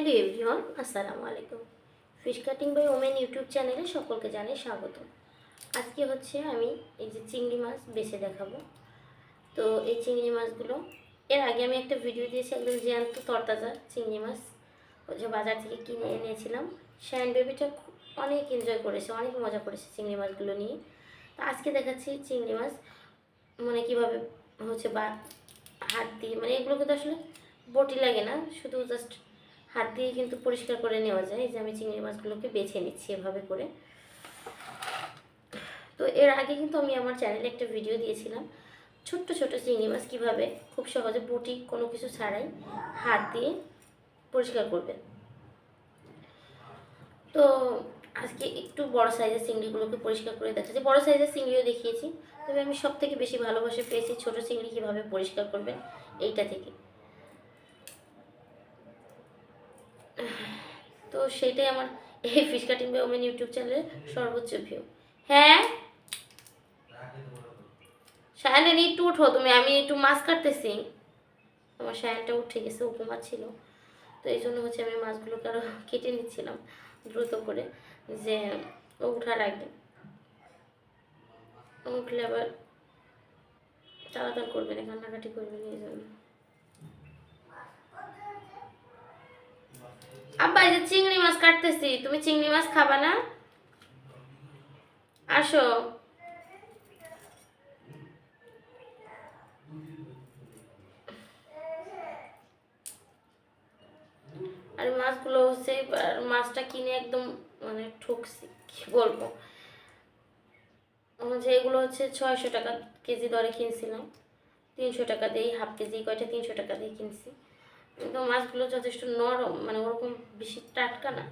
Hello everyone, আসসালামু আলাইকুম। Fish cutting by women YouTube চ্যানেলে সকলকে জানাই স্বাগত। আজকে হচ্ছে আমি এই যে চিংড়ি মাছ বেছে দেখাবো। তো এই চিংড়ি মাছগুলো, এর আগে আমি একটা ভিডিও দিয়েছি একদম জ্যান্ত, তরতাজা চিংড়ি মাছ। ওই যে বাজার থেকে কিনে এনেছিলাম। শাইন বেবিটা অনেক এনজয় করেছে, অনেক মজা করেছে চিংড়ি মাছগুলো নিয়ে। তো আজকে দেখাচ্ছি চিংড়ি মাছ মানে কীভাবে হচ্ছে বা হাত দিয়ে মানে এগুলোকে তো আসলে বটি লাগে না, শুধু জাস্ট হাত দিয়ে কিন্তু পরিষ্কার করে নেওয়া যায়। এই যে আমি চিংড়ি মাছগুলোকে বেছে নিচ্ছি এভাবে করে। তো এর আগে কিন্তু আমি আমার চ্যানেলে একটা ভিডিও দিয়েছিলাম। ছোট্ট ছোট চিংড়ি মাছ কীভাবে খুব সহজে বটি কোনো কিছু ছাড়াই হাত দিয়ে পরিষ্কার করবেন। তো আজকে একটু বড় সাইজের চিংড়িগুলোকে পরিষ্কার করে দেখাচ্ছি। বড় সাইজের চিংড়িও দেখিয়েছি। তবে আমি সব থেকে বেশি ভালোবাসে পেয়েছি ছোট চিংড়ি কীভাবে পরিষ্কার করবেন এইটা থেকে তো সেইটাই আমার এই fish cutting by women YouTube চ্যানেলের সর্বোচ্চ ভিউ হ্যাঁ? সায়ানের একটু উঠো তুমি, আমি একটু মাছ কাটতেছি। আমার সায়ানটা উঠে গেছে, উপমা ছিল। তো এই জন্য হচ্ছে আমি মাছগুলোকে আরও কেটে নিচ্ছিলাম দ্রুত করে, যে ও উঠার আগে। উঠলে আবার চালাচাল করবে না, কান্নাকাটি করবে না, এই জন্য। আব্বা, এই যে চিংড়ি মাছ কাটতেছি, তুমি চিংড়ি মাছ খাবা না? আসো। আর মাছগুলো হচ্ছে মাছটা কিনে একদম মানে ঠকছি, কি বলব? যে এগুলো হচ্ছে ছয়শো টাকা কেজি দরে কিনছিলাম। তিনশো টাকা দিয়ে হাফ কেজি, কয়টা? তিনশো টাকা দিয়ে কিনছি। কিন্তু মাছগুলো যথেষ্ট নরম মানে ওরকম বেশি টাটকা না।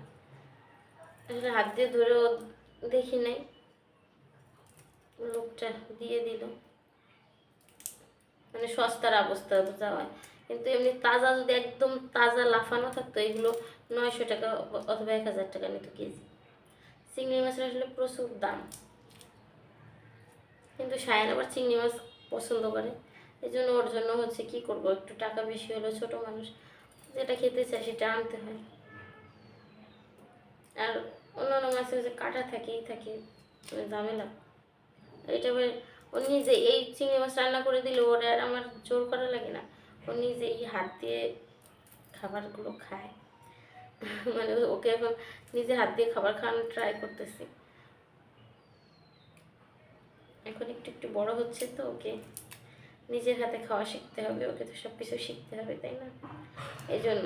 আসলে হাত দিয়ে ধরেও দেখি নাই। লোকটা দিয়ে দিল। মানে সস্তার অবস্থা বোঝা হয় কিন্তু এমনি তাজা যদি একদম তাজা লাফানো থাকতো, এগুলো নয়শো টাকা অথবা এক হাজার টাকা নিত কেজি। চিংড়ি মাছের আসলে প্রচুর দাম। কিন্তু সায়ান আবার চিংড়ি মাছ পছন্দ করে। এই জন্য ওর জন্য হচ্ছে কি করব? একটু টাকা বেশি হলো ছোট মানুষ, যেটা খেতে চায় সেটা আনতে হয়। আর অন্যান্য মাছে হচ্ছে কাটা থাকেই থাকে মানে ঝামেলা। এটা ও নিজে এই চিংড়ি মাছ রান্না করে দিলে ওর আর আমার জোর করা লাগে না। ও নিজে এই হাত দিয়ে খাবারগুলো খায়। মানে ওকে এখন নিজে হাত দিয়ে খাবার খাওয়ানো ট্রাই করতেছি। এখন একটু একটু বড় হচ্ছে তো ওকে নিজের হাতে খাওয়া শিখতে হবে, ওকে তো সব কিছু শিখতে হবে, তাই না? এই জন্য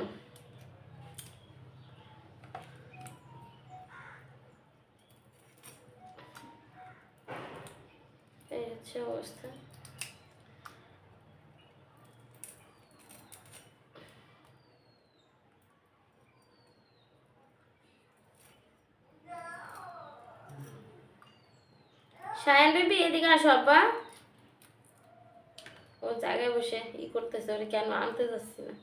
এই অবস্থা। সায়ন বেবি, এদিকে আসো, আব্বা। জায়গায় বসে ই করতেছে, ওরে কেন আনতে যাচ্ছি না?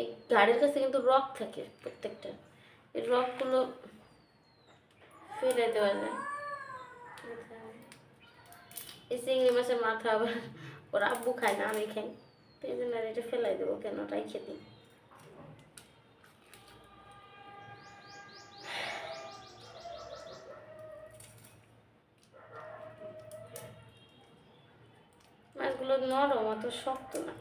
এই গাড়ির কাছে কিন্তু রক থাকে প্রত্যেকটা। এই রকগুলো ফেলে দেওয়া যায়। এই চিংড়ি মাছের মাথা আবার ওর আব্বু খায় না, আমি খাই। তো এই জন্য আর এটা ফেলাই দেবো কেন? ওটাই খেতে মাছগুলো নরম, অত শক্ত না।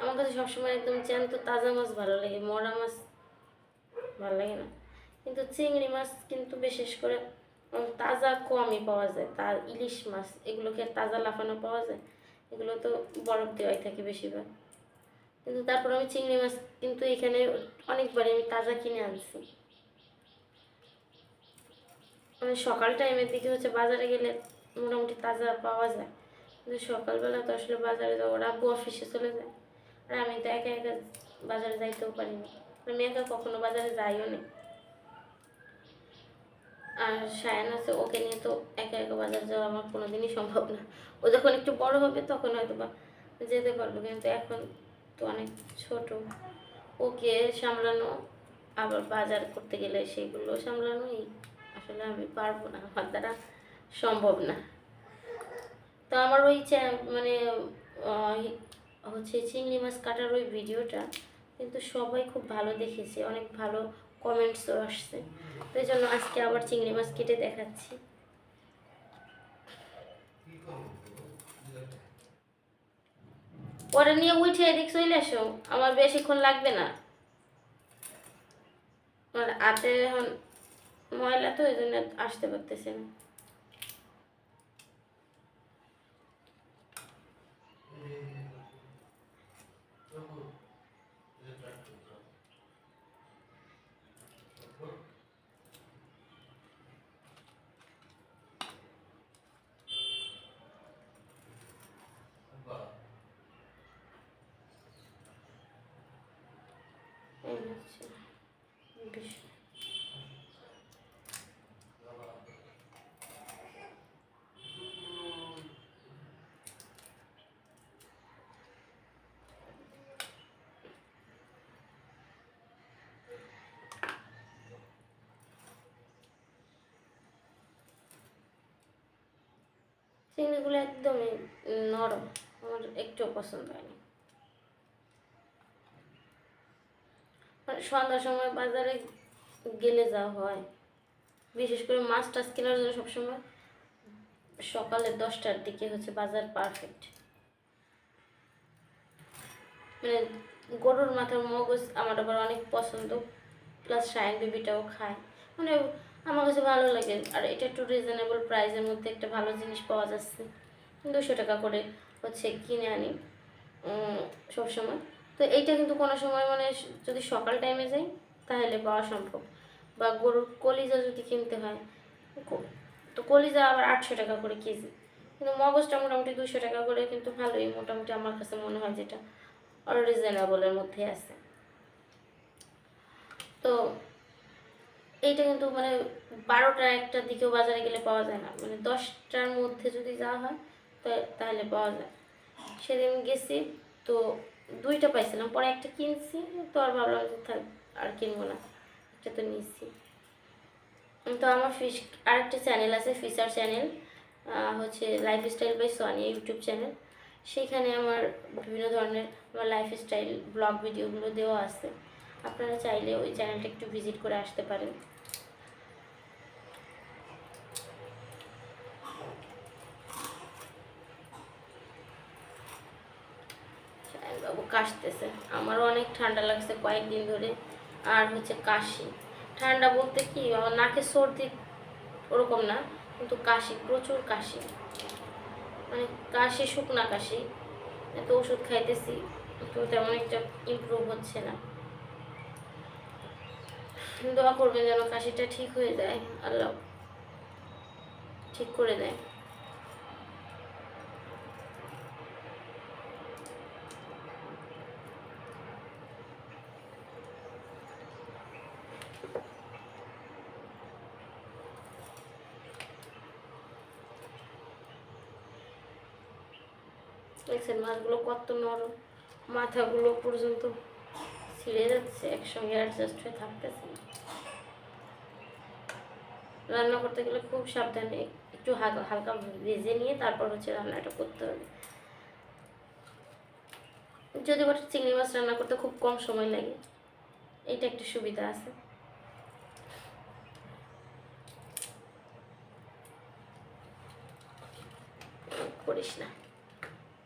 আমার কাছে সবসময় একদম জ্যান্ত তাজা মাছ ভালো লাগে, মরা মাছ ভালো লাগে না। কিন্তু চিংড়ি মাছ কিন্তু বিশেষ করে তাজা কমই পাওয়া যায়, তা ইলিশ মাছ, এগুলোকে তাজা লাফানো পাওয়া যায়, এগুলো তো বরফ দেওয়াই থাকে বেশিরভাগ। কিন্তু তারপর আমি চিংড়ি মাছ কিন্তু এখানে অনেকবারই আমি তাজা কিনে আনছি। মানে সকাল টাইমের দিকে হচ্ছে বাজারে গেলে মোটামুটি তাজা পাওয়া যায়। কিন্তু সকালবেলা তো আসলে বাজারে যাব আব্বু অফিসে চলে যায়। আর আমি তো একা একা বাজারে যাইতেও পারি না আমি একা কখনো বাজারে যাইও না। আর সায়ান আছে, ওকে নিয়ে তো একা একা বাজার যাওয়া আমার কোনোদিনই সম্ভব না। ও যখন একটু বড় হবে তখন হয়তো বা যেতে পারব, কিন্তু এখন তো অনেক ছোট। ওকে সামলানো, আবার বাজার করতে গেলে সেগুলো সামলানো এই আসলে আমি পারব না আমার দ্বারা সম্ভব না। তো আমার ওই মানে হচ্ছে চিংড়ি মাছ কাটার ওই ভিডিওটা কিন্তু সবাই খুব ভালো দেখেছে, অনেক ভালো কমেন্টসও আসছে। তো জন্য আজকে আবার চিংড়ি মাছ কেটে দেখাচ্ছি। পরে নিয়ে উঠে এদিক চলে এসো, আমার বেশিক্ষণ লাগবে না। আমার হাতে এখন ময়লা তো এই জন্য আসতে পারতেছে না এই বিষয়। চিংড়িগুলো একদমই নরম। আমার একটুও পছন্দ হয়নি। মানে সন্ধ্যার সময় বাজারে গেলে যা হয়। বিশেষ করে মাছ টাছ কেনার জন্য সবসময় সকালে দশটার দিকে হচ্ছে বাজার পারফেক্ট মানে গরুর মাথার মগজ আমার আবার অনেক পছন্দ। প্লাস শাইন বেবিটাও খায়। মানে আমার কাছে ভালো লাগে। আর এটা একটু রিজনেবল প্রাইসের মধ্যে একটা ভালো জিনিস পাওয়া যাচ্ছে। দুশো টাকা করে হচ্ছে কিনে আনি সবসময়। তো এইটা কিন্তু কোনো সময় মানে যদি সকাল টাইমে যাই, তাহলে পাওয়া সম্ভব। বা গরুর কলিজা যদি কিনতে হয় তো কলিজা আবার আটশো টাকা করে কেজি। কিন্তু মগজটা মোটামুটি দুশো টাকা করে, কিন্তু ভালোই মোটামুটি আমার কাছে মনে হয় যেটা রিজনেবলের মধ্যে আছে। তো এইটা কিন্তু মানে বারোটা একটার দিকেও বাজারে গেলে পাওয়া যায় না। মানে দশটার মধ্যে যদি যাওয়া হয় তাহলে পাওয়া যায়। সেদিন গেছি, তো দুইটা পাইছিলাম। পরে একটা কিনছি, তো আর ভাবলাম যে থাক, আর কিনবো না। একটা তো নিচ্ছি। তো আমার ফিশ আরেকটা চ্যানেল আছে ফিশার চ্যানেল হচ্ছে lifestyle by Soyani YouTube channel. সেখানে আমার বিভিন্ন ধরনের আমার লাইফস্টাইল ব্লগ ভিডিওগুলো দেওয়া আছে। আপনারা চাইলে ওই চ্যানেলটা একটু ভিজিট করে আসতে পারেন। বাবু কাশতেছে। আমারও অনেক ঠান্ডা লাগছে কয়েকদিন ধরে। আর হচ্ছে কাশি। ঠান্ডা বলতে কি, আমার নাকে সর্দি ওরকম না, কিন্তু কাশি, প্রচুর কাশি। মানে কাশি, শুকনা কাশি। এত ওষুধ খাইতেছি, তো তেমন একটা ইমপ্রুভ হচ্ছে না। দোয়া করবেন যেন কাশিটা ঠিক হয়ে যায়। আল্লাহ ঠিক করে দেয়। দেখছেন, মাছগুলো কত নরম, মাথাগুলো পর্যন্ত ছিঁড়ে যাচ্ছে, একসঙ্গে অ্যাডজাস্ট হয়ে থাকতেছে না। রান্না করতে গেলে খুব সাবধানে একটু হালকা হালকা ভেজে নিয়ে তারপর হচ্ছে রান্নাটা করতে হবে। যদি বা চিংড়ি মাছ রান্না করতে খুব কম সময় লাগে, এটা একটা সুবিধা আছে। করিস না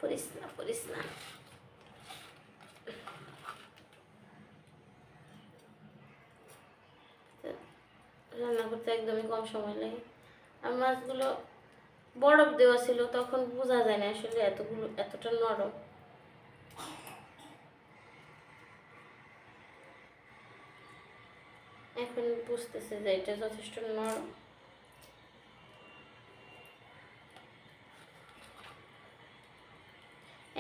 পড়িস না পড়িস না। রান্না করতে একদমই কম সময় লাগে। আর মাছগুলো বরফ দেওয়া ছিল, তখন বোঝা যায় না আসলে এতগুলো, এতটা নরম। এখন বুঝতেছে যে এটা যথেষ্ট নরম।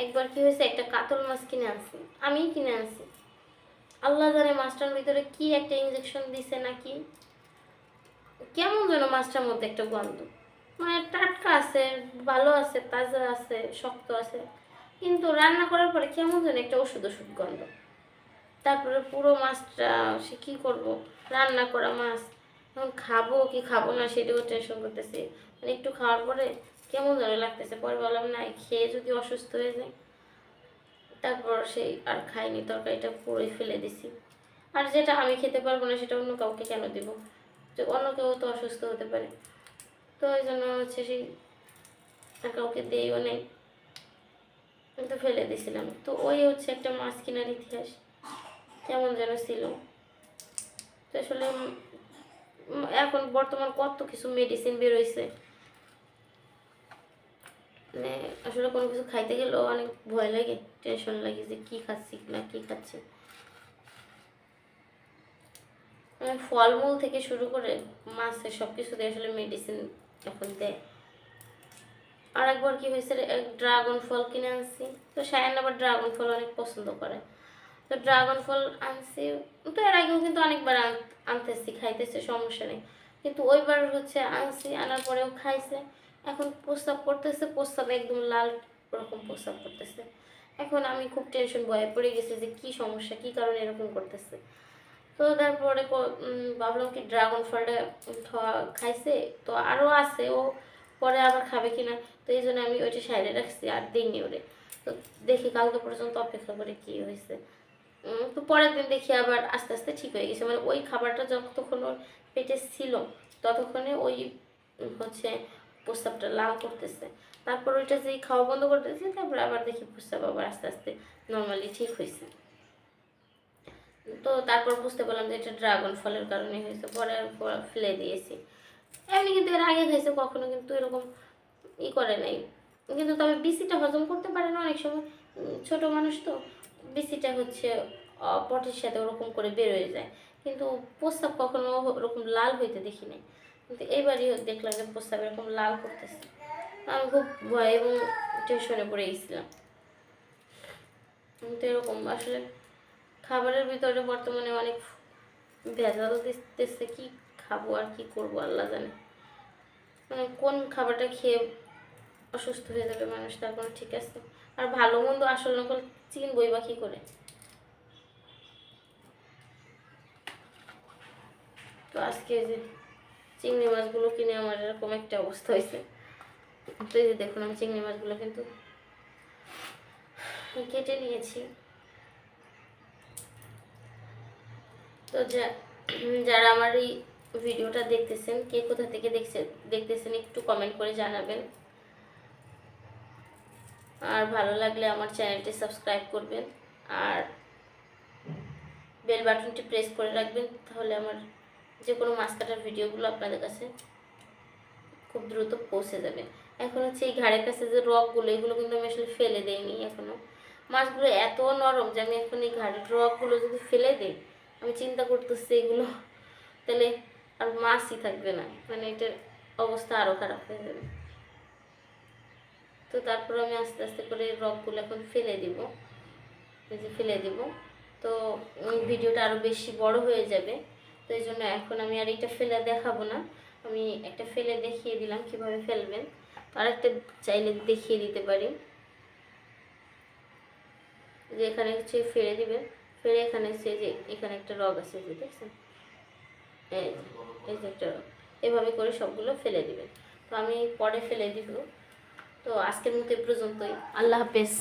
একবার কি হয়েছে, একটা কাতল মাছ কিনে আনছি। আমিই কিনে আনছি। আল্লাহ জানে মাছটার ভিতরে কি একটা ইঞ্জেকশন দিছে নাকি। কেমন যেন মাছটার মধ্যে একটা গন্ধ। মানে টাটকা আছে, ভালো আছে, তাজা আছে, শক্ত আছে। কিন্তু রান্না করার পরে কেমন যেন একটা ওষুধ ওষুধ গন্ধ। তারপরে পুরো মাছটা সে কী করব? রান্না করা মাছ। এখন খাব কি খাব না সেটাও টেনশন করতেছি। মানে একটু খাওয়ার পরে কেমন যেন লাগতেছে। পরে বললাম না, খেয়ে যদি অসুস্থ হয়ে যায় তারপর সেই আর খাইনি, তরকারিটা পুরোই ফেলে দিছি। আর যেটা আমি খেতে পারব না সেটা অন্য কাউকে কেন দিব? যে অন্য কেউ তো অসুস্থ হতে পারে। তো ওই জন্য হচ্ছে সেই কাউকে দিইও নেই। তো ফেলে দিয়েছিলাম তো ওই হচ্ছে একটা মাছ কেনার ইতিহাস। কেমন যেন ছিল। তো আসলে এখন বর্তমান কত কিছু মেডিসিন বেরোইছে। মানে আসলে কোনো কিছু খাইতে গেলেও অনেক ভয় লাগে টেনশন লাগে যে কী খাচ্ছি না কী খাচ্ছি মানে ফলমূল থেকে শুরু করে মাছের সব কিছুতে আসলে মেডিসিন এখন দেয়। আর একবার কি হয়েছে ড্রাগন ফল কিনে আনছি। তো সায়ান আবার ড্রাগন ফল অনেক পছন্দ করে। তো ড্রাগন ফল আনছি, তো এর আগেও কিন্তু অনেকবার আনতেছি, খাইতেছে, সমস্যা নেই। কিন্তু ওইবার হচ্ছে আনছি, আনার পরেও খাইছে। এখন প্রস্তাব করতেছে প্রস্তাব একদম লাল ওরকম প্রস্তাব করতেছে। এখন আমি খুব টেনশন ভয়ে পড়ে গেছি যে কি সমস্যা, কি কারণে এরকম করতেছে। তো তারপরে ভাবলাম কি ড্রাগন ফলটা খাইছে। তো আরও আছে, ও পরে আবার খাবে কিনা, তো এই জন্য আমি ওইটা সাইডে রাখছি আর দিইনি ওরে। তো দেখি কালকে পর্যন্ত অপেক্ষা করে কি হয়েছে তো পরের দিন দেখি আবার আস্তে আস্তে ঠিক হয়ে গেছে। মানে ওই খাবারটা যতক্ষণ ওর পেটে ছিল, ততক্ষণে ওই হচ্ছে প্রস্তাবটা লাল করতেছে। তারপর ওইটা যেই খাওয়া বন্ধ করতেছে, তারপর আবার দেখি প্রস্তাব আবার আস্তে আস্তে নর্মালি ঠিক হয়েছে তো তারপর বুঝতে পারলাম যে এটা ড্রাগন ফলের কারণে হয়েছে, পরে ফেলে দিয়েছি। এমনি কিন্তু এর আগে খাইছে কখনো কিন্তু এরকম ই করে নাই। কিন্তু তবে বিসিটা হজম করতে পারে না অনেক সময়। ছোট মানুষ তো বিসিটা হচ্ছে পটের সাথে ওরকম করে বের হয়ে যায়। কিন্তু প্রস্তাব কখনো ওরকম লাল হইতে দেখি নাই। কিন্তু এইবারই দেখলাম যে প্রস্তাব এরকম লাল করতেছে। আমি খুব ভয় এবং টেনশনে পড়ে গেছিলাম। কিন্তু এরকম আসলে খাবারের ভিতরে বর্তমানে অনেক ভেজাল দিতেছে, কি খাব আর কি করব আল্লাহ জানে। মানে কোন খাবারটা খেয়ে অসুস্থ হয়ে যাবে মানুষ, তার কোনো ঠিক আছে। আর ভালো মন্দ আসল নকল চিনবই বা কি করে? তো আজকে যে চিংড়ি মাছগুলো কিনে আমার এরকম একটা অবস্থা হয়েছে। তো এই যে দেখুন আমি চিংড়ি মাছগুলো কিন্তু কেটে নিয়েছি। তো যারা আমার এই ভিডিওটা দেখতেছেন, কে কোথা থেকে দেখছে, দেখতেছেন, একটু কমেন্ট করে জানাবেন। আর ভালো লাগলে আমার চ্যানেলটি সাবস্ক্রাইব করবেন। আর বেল বাটনটি প্রেস করে রাখবেন, তাহলে আমার যে কোনো মাছ কাটার ভিডিওগুলো আপনাদের কাছে খুব দ্রুত পৌঁছে যাবে। এখন হচ্ছে এই ঘাড়ের কাছে যে রকগুলো এগুলো কিন্তু আমি আসলে ফেলে দেইনি এখনও। মাছগুলো এত নরম যে আমি এখন এই ঘাড়ের রকগুলো যদি ফেলে দিই আমি চিন্তা করতেছি এগুলো, তাহলে আর মাছই থাকবে না। মানে এটার অবস্থা আরও খারাপ হয়ে যাবে। তো তারপর আমি আস্তে আস্তে করে রকগুলো এখন ফেলে দিব। যে ফেলে দিব। তো ভিডিওটা আরও বেশি বড় হয়ে যাবে। তো এই জন্য এখন আমি আর এটা ফেলে দেখাবো না। আমি একটা ফেলে দেখিয়ে দিলাম কীভাবে ফেলবেন। আর একটা চাইলে দেখিয়ে দিতে পারি। যে এখানে হচ্ছে ফেলে দিবেন। ফেলে এখানে সেজে যে এখানে একটা রগ আছে যে দেখছেন? এই যে, একটা রগ। এভাবে করে সবগুলো ফেলে দিবেন। তো আমি পরে ফেলে দিব। তো আজকের মতো এ পর্যন্তই। আল্লাহ হাফেজ।